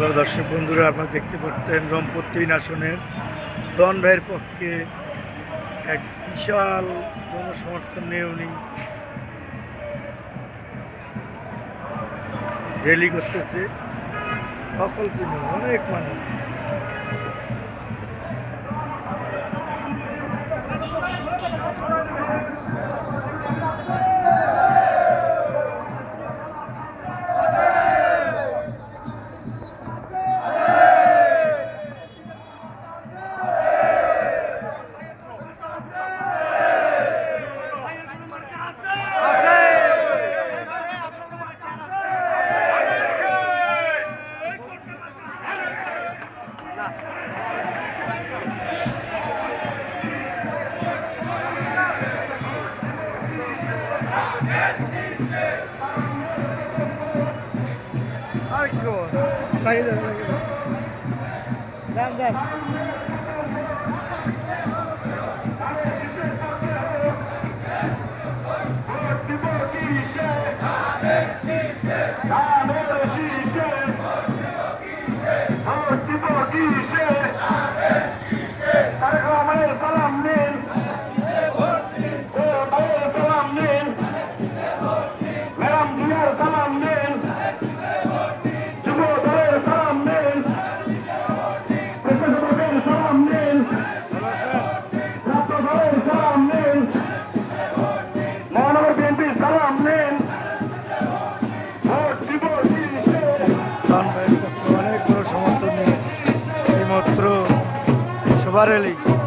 Hello দর্শক বন্ধুরা, আপনারা দেখতে পাচ্ছেন রংপুর তিন আসনের। ডন ভাইয়ের পক্ষে এক বিশাল জনসমর্থন নিয়ে উনি র্যালি করতেছে। অকল্পনীয়, অনেক মানুষ। Arko. Hayır. Ben ben. ভাইয়ের